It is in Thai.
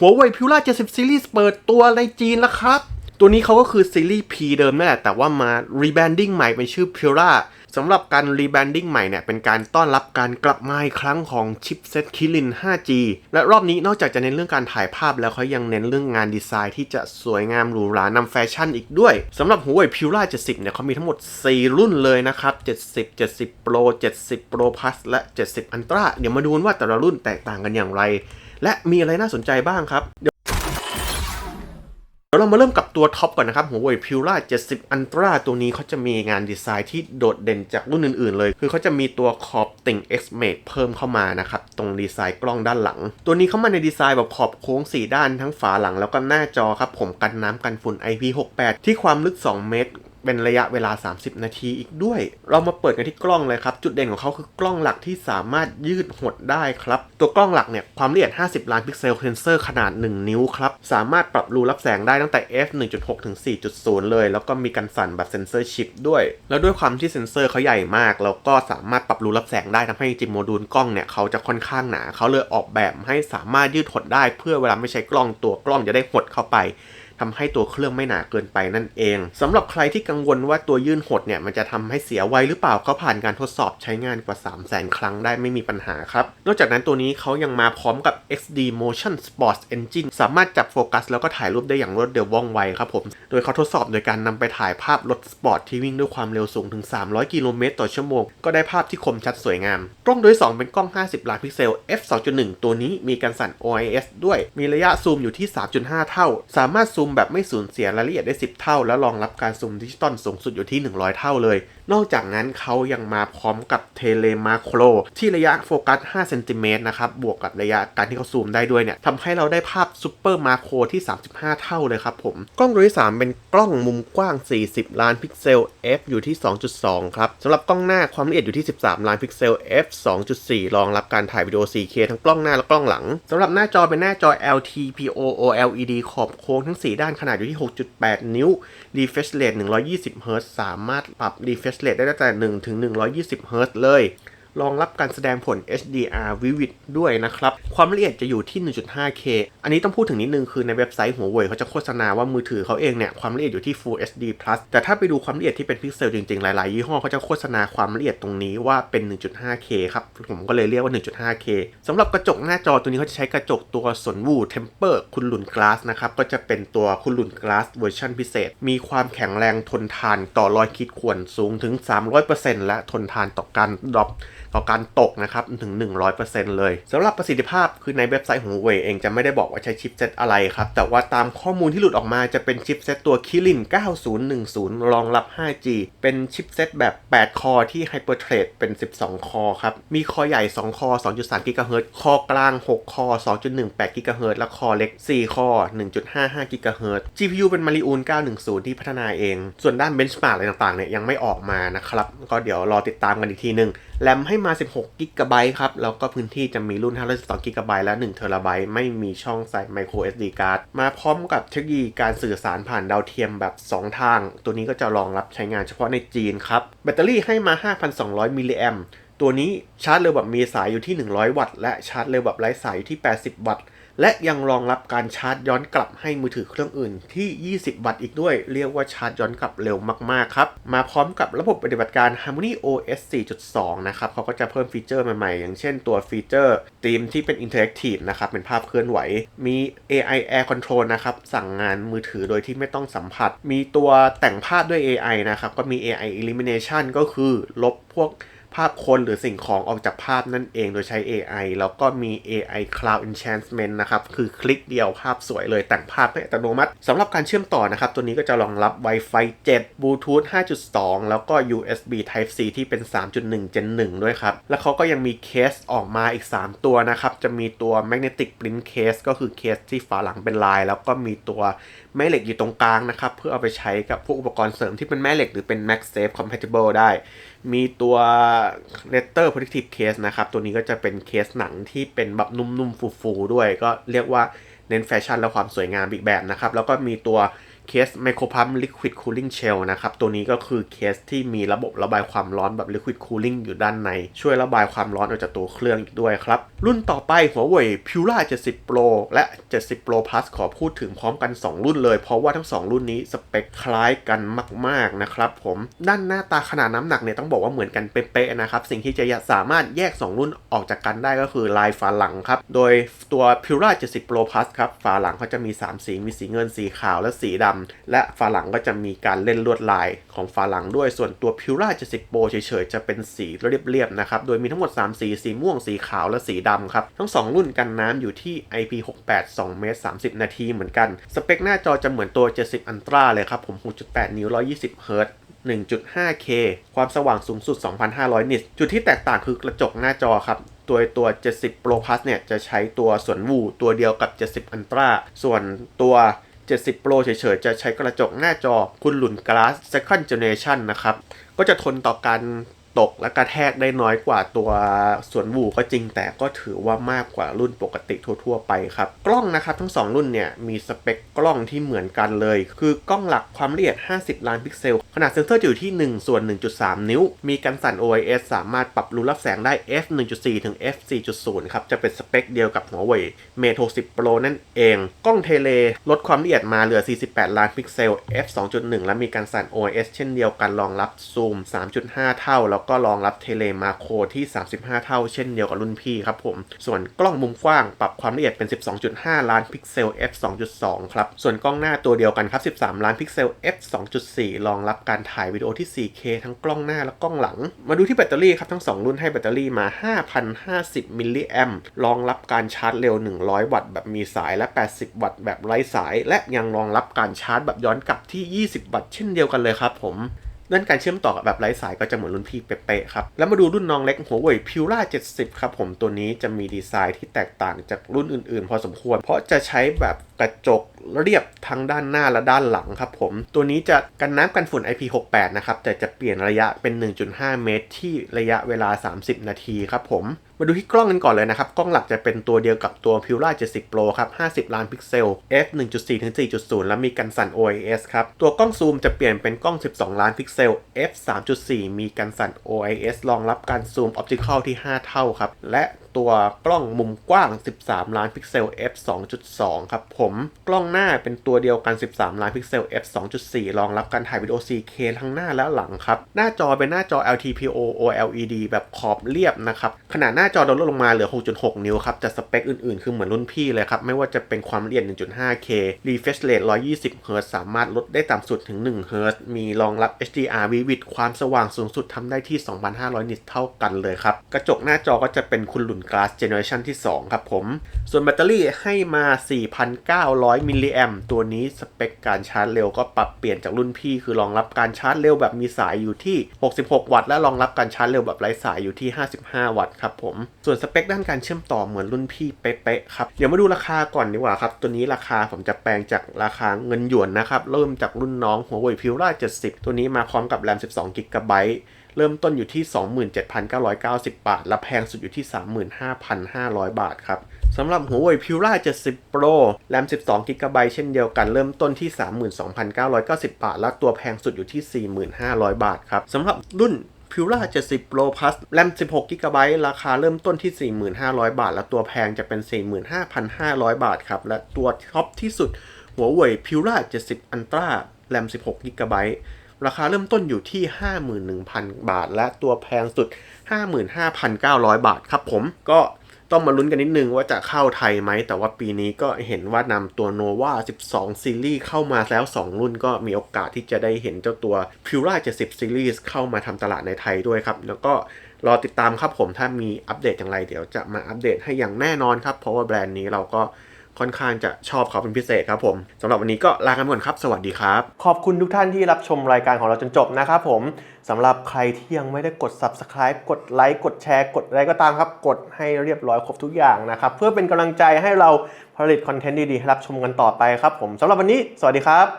หัวเว่ยพิวล่า70 ซีรีส์เปิดตัวในจีนแล้วครับ ตัวนี้เขาก็คือซีรีส์ P เดิมนั่นแหละ แต่ว่ามา rebranding ใหม่เป็นชื่อ p u r a สำหรับการ rebranding ใหม่เนี่ย เป็นการต้อนรับการกลับมาอีกครั้งของชิปเซ็ตคิริน 5G และรอบนี้นอกจากจะเน้นเรื่องการถ่ายภาพแล้วเขายังเน้นเรื่องงานดีไซน์ที่จะสวยงามหรูหรานำแฟชั่นอีกด้วยสำหรับหัวเว่ยพิวล่า70 เนี่ยเขามีทั้งหมด 4 รุ่นเลยนะครับ 70 70 Pro 70 Pro Plus และ 70 Ultra เดี๋ยวมาดูนว่าแต่ละรุ่นแตกต่างกันอย่างไร และมีอะไรน่าสนใจบ้างครับ เดี๋ยวเรามาเริ่มกับตัวท็อปก่อนนะครับหัวเว่ยพิวล่า70 Ultra ตัวนี้เขาจะมีงานดีไซน์ที่โดดเด่นจากรุ่นอื่นๆเลย คือเขาจะมีตัวขอบติ่ง X Mate เพิ่มเข้ามานะครับ ตรงดีไซน์กล้องด้านหลัง ตัวนี้เข้ามาในดีไซน์แบบขอบโค้ง 4 ด้านทั้งฝาหลังแล้วก็หน้าจอครับผมกันน้ำกันฝุ่น IP68 ที่ความลึก 2 เมตร เป็นระยะเวลา 30 นาทีอีกด้วย เรามาเปิดกันที่กล้องเลยครับ จุดเด่นของเขาคือกล้องหลักที่สามารถยืดหดได้ครับ ตัวกล้องหลักเนี่ยความละเอียด 50 ล้านพิกเซลเซนเซอร์ขนาด 1 นิ้วครับ สามารถปรับรูรับแสงได้ตั้งแต่ f 1.6 ถึง 4.0 เลย แล้วก็มีกันสั่นแบบเซนเซอร์ชิปด้วย แล้วด้วยความที่เซนเซอร์เขาใหญ่มาก แล้วก็สามารถปรับรูรับแสงได้ทำให้จริงโมดูลกล้องเนี่ยเขาจะค่อนข้างหนาเขาเลยออกแบบให้สามารถยืดหดได้ เพื่อเวลาไม่ใช้กล้องตัวกล้องจะได้หดเข้าไป ทำให้ตัวเครื่องไม่หนาเกินไปนั่นเองสำหรับใครที่กังวลว่าตัวยื่นหดเนี่ยมันจะทำให้เสียไวหรือเปล่าเขาผ่านการทดสอบใช้งานกว่า 3 0 0 0 0 0 ครั้งได้ไม่มีปัญหาครับ นอกจากนั้นตัวนี้เขายังมาพร้อมกับ XD Motion Sports Engine สามารถจับโฟกัสแล้วก็ถ่ายรูปได้อย่างรวดเร็วว่องไวครับผม โดยเขาทดสอบโดยการนำไปถ่ายภาพรถสปอร์ตที่วิ่งด้วยความเร็วสูงถึง 300 กิโลเมตรต่อชั่วโมง ก็ได้ภาพที่คมชัดสวยงาม กล้องโดย 2 เป็นกล้อง 50 ล้านพิกเซล f 2.1 ตัวนี้มีการสั่น OIS ด้วย มีระยะซูมอยู่ที่ 3.5 เท่า สามารถซูมแบบไม่สูญเสียรายละเอียดได้ 10 เท่า และรองรับการซูมดิจิตอลสูงสุดอยู่ที่ 100 เท่าเลย นอกจากนั้นเขายังมาพร้อมกับเทเลมาโครที่ระยะโฟกัส 5 เซนติเมตรนะครับ บวกกับระยะการที่เขาซูมได้ด้วยเนี่ยทำให้เราได้ภาพซูเปอร์มาโครที่ 35 เท่าเลยครับผม กล้องตัวที่ 3 เป็นกล้องมุมกว้าง 40 ล้านพิกเซล f อยู่ที่ 2.2 ครับสำหรับกล้องหน้าความละเอียดอยู่ที่ 13 ล้านพิกเซล f 2.4 รองรับการถ่ายวิดีโอ 4K ทั้งกล้องหน้าและกล้องหลังสำหรับหน้าจอเป็นหน้าจอ LTPO OLED ขอบโค้งทั้ง4 4 ด้านขนาดอยู่ที่ 6.8 นิ้ว refresh rate 120 Hz สามารถปรับ refresh rate ได้ตั้งแต่ 1 ถึง 120 Hz เลย รองรับการแสดงผล HDR Vivid ด้วยนะครับ ความละเอียดจะอยู่ที่ 1.5K อันนี้ต้องพูดถึงนิดนึงคือในเว็บไซต์หัวเว่ยเขาจะโฆษณาว่ามือถือเขาเองเนี่ยความละเอียดอยู่ที่ Full HD Plus แต่ถ้าไปดูความละเอียดที่เป็นพิกเซลจริงๆ หลายๆ ยี่ห้อเขาจะโฆษณาความละเอียดตรงนี้ว่าเป็น 1.5K ครับผมก็เลยเรียกว่า 1.5K สำหรับกระจกหน้าจอตัวนี้เขาจะใช้กระจกตัวสนวู Temper คุณหลุน Glass นะครับก็จะเป็นตัวคุณหลุน Glass เวอร์ชันพิเศษ มีความแข็งแรงทนทานต่อรอยขีดข่วนสูงถึง 300%และทนทานต่อการดรอป ต่อการตกนะครับถึง 100%เลยสำหรับประสิทธิภาพคือในเว็บไซต์ของ Huawei เองจะไม่ได้บอกว่าใช้ชิปเซตอะไรครับ แต่ว่าตามข้อมูลที่หลุดออกมาจะเป็นชิปเซตตัว Kirin 9010 รองรับ 5G เป็นชิปเซตแบบ 8 คอที่ Hyperthread เป็น 12 คอครับ มีคอใหญ่ 2 คอ 2.3 GHz คอกลาง 6 คอ 2.18 GHz และคอเล็ก 4 คอ 1.55 GHz GPU เป็น Mariun 910 ที่พัฒนาเอง ส่วนด้าน benchmark อะไรต่างๆเนี่ยยังไม่ออกมานะครับก็เดี๋ยวรอติดตามกันอีกทีนึงแรมให้มา 16กิกะไบต์ครับ แล้วก็พื้นที่จะมีรุ่น512กิกะไบต์และ 1 เทราไบต์ไม่มีช่องใส่ micro SD card มาพร้อมกับเทคโนโลยีการสื่อสารผ่านดาวเทียมแบบ 2 ทาง ตัวนี้ก็จะรองรับใช้งานเฉพาะในจีนครับ แบตเตอรี่ให้มา 5,200 มิลลิแอมตัวนี้ชาร์จเร็วแบบมีสายอยู่ที่ 100 วัตต์ และชาร์จเร็วแบบไร้สายอยู่ที่ 80 วัตต์ และยังรองรับการชาร์จย้อนกลับให้มือถือเครื่องอื่นที่ 20 วัตต์อีกด้วย เรียกว่าชาร์จย้อนกลับเร็วมากๆครับ มาพร้อมกับระบบปฏิบัติการ Harmony OS 4.2 นะครับเขาก็จะเพิ่มฟีเจอร์ใหม่ๆ อย่างเช่นตัวฟีเจอร์ธีมที่เป็น Interactive นะครับ เป็นภาพเคลื่อนไหว มี AI Air Control นะครับ สั่งงานมือถือโดยที่ไม่ต้องสัมผัส มีตัวแต่งภาพด้วย AI นะครับ ก็มี AI Elimination ก็คือลบพวก ภาพคนหรือสิ่งของออกจากภาพนั่นเองโดยใช้ AI แล้วก็มี AI Cloud Enhancement นะครับ คือคลิกเดียวภาพสวยเลยแต่งภาพให้อัตโนมัติสำหรับการเชื่อมต่อนะครับ ตัวนี้ก็จะรองรับ Wi-Fi 7 Bluetooth 5.2 แล้วก็ USB Type C ที่เป็น 3.1 Gen 1 ด้วยครับ แล้วเขาก็ยังมีเคสออกมาอีก 3 ตัวนะครับ จะมีตัว Magnetic Print Case ก็คือเคสที่ฝาหลังเป็นลาย แล้วก็มีตัว แม่เหล็กอยู่ตรงกลางนะครับ เพื่อเอาไปใช้กับพวกอุปกรณ์เสริมที่เป็นแม่เหล็กหรือเป็น Max Safe Compatible ได้ มีตัว Letter Protective Case นะครับ ตัวนี้ก็จะเป็นเคสหนังที่เป็นแบบนุ่มๆฟูๆด้วย ก็เรียกว่าเน้นแฟชั่นและความสวยงามอีกแบบนะครับ แล้วก็มีตัว เคส Micro Pump Liquid Cooling Shell นะครับ ตัวนี้ก็คือเคสที่มีระบบระบายความร้อนแบบ Liquid Cooling อยู่ด้านใน ช่วยระบายความร้อนออกจากตัวเครื่องอีกด้วยครับ รุ่นต่อไปหัวเว่ย Pura 70 Pro และ 70 Pro Plus ขอพูดถึงพร้อมกัน 2 รุ่นเลย เพราะว่าทั้ง 2 รุ่นนี้สเปคคล้ายกันมาก ๆ นะครับผมด้านหน้าตาขนาดน้ำหนักเนี่ยต้องบอกว่าเหมือนกันเป๊ะๆนะครับ สิ่งที่จะสามารถแยก 2 รุ่นออกจากกันได้ก็คือลายฝาหลังครับ โดยตัว Pura 70 Pro Plus ครับฝาหลังเขาจะมี 3 สีมีสีเงินสีขาวและสีดำและฝาหลังก็จะมีการเล่นลวดลายของฝาหลังด้วยส่วนตัว Pura 70 Pro เฉยๆ จะเป็นสีเรียบๆนะครับ โดยมีทั้งหมด 3 สี สีม่วงสีขาวและสีดำครับ ทั้ง 2 รุ่นกันน้ำอยู่ที่ IP68 2เมตร30 นาทีเหมือนกัน สเปคหน้าจอจะเหมือนตัว70 Ultra เลยครับผม 6.8 นิ้ว 120เฮิรตซ์ 1.5K ความสว่างสูงสุด 2,500 นิตจุดที่แตกต่างคือกระจกหน้าจอครับตัวตัว 70 Pro Plus เนี่ย จะใช้ตัวส่วนวูตัวเดียวกับ 70 Ultra ส่วนตัว 70 Pro เฉยๆ จะใช้กระจกหน้าจอคุณหลุน Glass Second Generation นะครับ ก็จะทนต่อการ ตกและกระแทกได้น้อยกว่าตัวส่วนวูก็จริง แต่ก็ถือว่ามากกว่ารุ่นปกติทั่ว ๆ ไปครับ กล้องนะครับทั้ง 2 รุ่นเนี่ยมีสเปคกล้องที่เหมือนกันเลย คือกล้องหลักความละเอียด 50 ล้านพิกเซล ขนาดเซ็นเซอร์อยู่ที่ 1 ส่วน 1.3 นิ้ว มีการสั่น OIS สามารถปรับรูรับแสงได้ f 1.4ถึง f 4.0ครับจะเป็นสเปคเดียวกับหัวเว่ย Mate 60 Pro นั่นเอง กล้องเทเลลดความละเอียดมาเหลือ 48 ล้านพิกเซล f 2.1 และมีการสั่น OIS เช่นเดียวกันรองรับซูม 3.5 เท่าแล้วก็รองรับเทเลมาโครที่ 35 เท่าเช่นเดียวกับรุ่นพี่ครับผม ส่วนกล้องมุมกว้างปรับความละเอียดเป็น 12.5 ล้านพิกเซล f 2.2 ครับ ส่วนกล้องหน้าตัวเดียวกันครับ 13 ล้านพิกเซล f 2.4 รองรับการถ่ายวิดีโอที่ 4K ทั้งกล้องหน้าและกล้องหลัง มาดูที่แบตเตอรี่ครับทั้ง 2 รุ่นให้แบตเตอรี่มา 5,050 มิลลิแอมรองรับการชาร์จเร็ว 100 วัตต์แบบมีสายและ 80 วัตต์แบบไร้สาย และยังรองรับการชาร์จแบบย้อนกลับที่ 20 วัตต์เช่นเดียวกันเลยครับผม ด้านการเชื่อมต่อแบบไร้สายก็จะเหมือนรุ่นพี่เป๊ะๆครับ แล้วมาดูรุ่นน้องเล็กหัวเว่ย Pura 70 ครับผมตัวนี้จะมีดีไซน์ที่แตกต่างจากรุ่นอื่นๆ พอสมควร เพราะจะใช้แบบกระจกเรียบทั้งด้านหน้าและด้านหลังครับผม ตัวนี้จะกันน้ำกันฝุ่น IP68 นะครับ แต่จะเปลี่ยนระยะเป็น 1.5 เมตร ที่ระยะเวลา 30 นาทีครับผม มาดูที่กล้องกันก่อนเลยนะครับ กล้องหลักจะเป็นตัวเดียวกับตัว Pura 70 Pro ครับ 50 ล้านพิกเซล f 1.4ถึง4.0 แล้วมีกันสั่น OIS ครับ ตัวกล้องซูมจะเปลี่ยนเป็นกล้อง 12 ล้านพิกเซล f 3.4 มีกันสั่น OIS รองรับการซูมออปติคอลที่ 5 เท่าครับ และ ตัวกล้องมุมกว้าง 13 ล้านพิกเซล f 2.2 ครับผม กล้องหน้าเป็นตัวเดียวกัน 13 ล้านพิกเซล f 2.4 รองรับการถ่ายวิดีโอ 4K ทั้งหน้าและหลังครับ หน้าจอเป็นหน้าจอ LTPO OLED แบบขอบเรียบนะครับ ขนาดหน้าจอลดลงมาเหลือ 6.6 นิ้วครับจะสเปคอื่นๆ คือเหมือนรุ่นพี่เลยครับ ไม่ว่าจะเป็นความละเอียด 1.5K refresh rate 120 Hz สามารถลดได้ต่ำสุดถึง 1 Hz มีรองรับ HDR Vivid ความสว่างสูงสุดทำได้ที่ 2,500 นิตเท่ากันเลยครับ กระจกหน้าจอก็จะเป็นคุณหลุน Glass Generation ที่ 2 ครับผม ส่วนแบตเตอรี่ให้มา 4,900 มิลลิแอมตัวนี้สเปคการชาร์จเร็วก็ปรับเปลี่ยนจากรุ่นพี่ คือรองรับการชาร์จเร็วแบบมีสายอยู่ที่ 66 วัตต์ และรองรับการชาร์จเร็วแบบไร้สายอยู่ที่ 55 วัตต์ครับผม ส่วนสเปคด้านการเชื่อมต่อเหมือนรุ่นพี่เป๊ะๆครับ เดี๋ยวมาดูราคาก่อนดีกว่าครับ ตัวนี้ราคาผมจะแปลงจากราคาเงินหยวนนะครับ เริ่มจากรุ่นน้องหัวเว่ยพิวร่า70 ตัวนี้มาพร้อมกับแรม 12 กิกะไบต์ เริ่มต้นอยู่ที่ 27,990 บาท และแพงสุดอยู่ที่ 35,500 บาทครับสำหรับหัวเว่ย Pura 70 Pro แรม 12 g b เช่นเดียวกันเริ่มต้นที่ 32,990 บาท และตัวแพงสุดอยู่ที่ 4,500 บาทครับสำหรับรุ่น Pura 70 Pro Plus แรม 16 g b ราคาเริ่มต้นที่ 4,500 บาท และตัวแพงจะเป็น 45,500 บาทครับ และตัวท็อปที่สุดหัวเว่ย Pura 70 Ultra แรม 16 g b ราคาเริ่มต้นอยู่ที่ 51,000 บาท และตัวแพงสุด 55,900 บาทครับผมก็ต้องมาลุ้นกันนิดนึงว่าจะเข้าไทยไหม แต่ว่าปีนี้ก็เห็นว่านำตัว Nova 12 ซีรีส์เข้ามาแล้ว 2 รุ่นก็มีโอกาสที่จะได้เห็นเจ้าตัว Pura 70 ซีรีส์เข้ามาทำตลาดในไทยด้วยครับ แล้วก็รอติดตามครับผมถ้ามีอัปเดตอย่างไรเดี๋ยวจะมาอัปเดตให้อย่างแน่นอนครับ เพราะว่าแบรนด์นี้เราก็ ค่อนข้างจะชอบเขาเป็นพิเศษครับผมสำหรับวันนี้ก็ลากันก่อนครับ สวัสดีครับ ขอบคุณทุกท่านที่รับชมรายการของเราจนจบนะครับผมสำหรับใครที่ยังไม่ได้กด subscribe กดไลค์กดแชร์กดอะไรก็ตามครับ กดให้เรียบร้อยครบทุกอย่างนะครับ เพื่อเป็นกำลังใจให้เราผลิตคอนเทนต์ดีๆให้รับชมกันต่อไปครับผมสำหรับวันนี้ สวัสดีครับ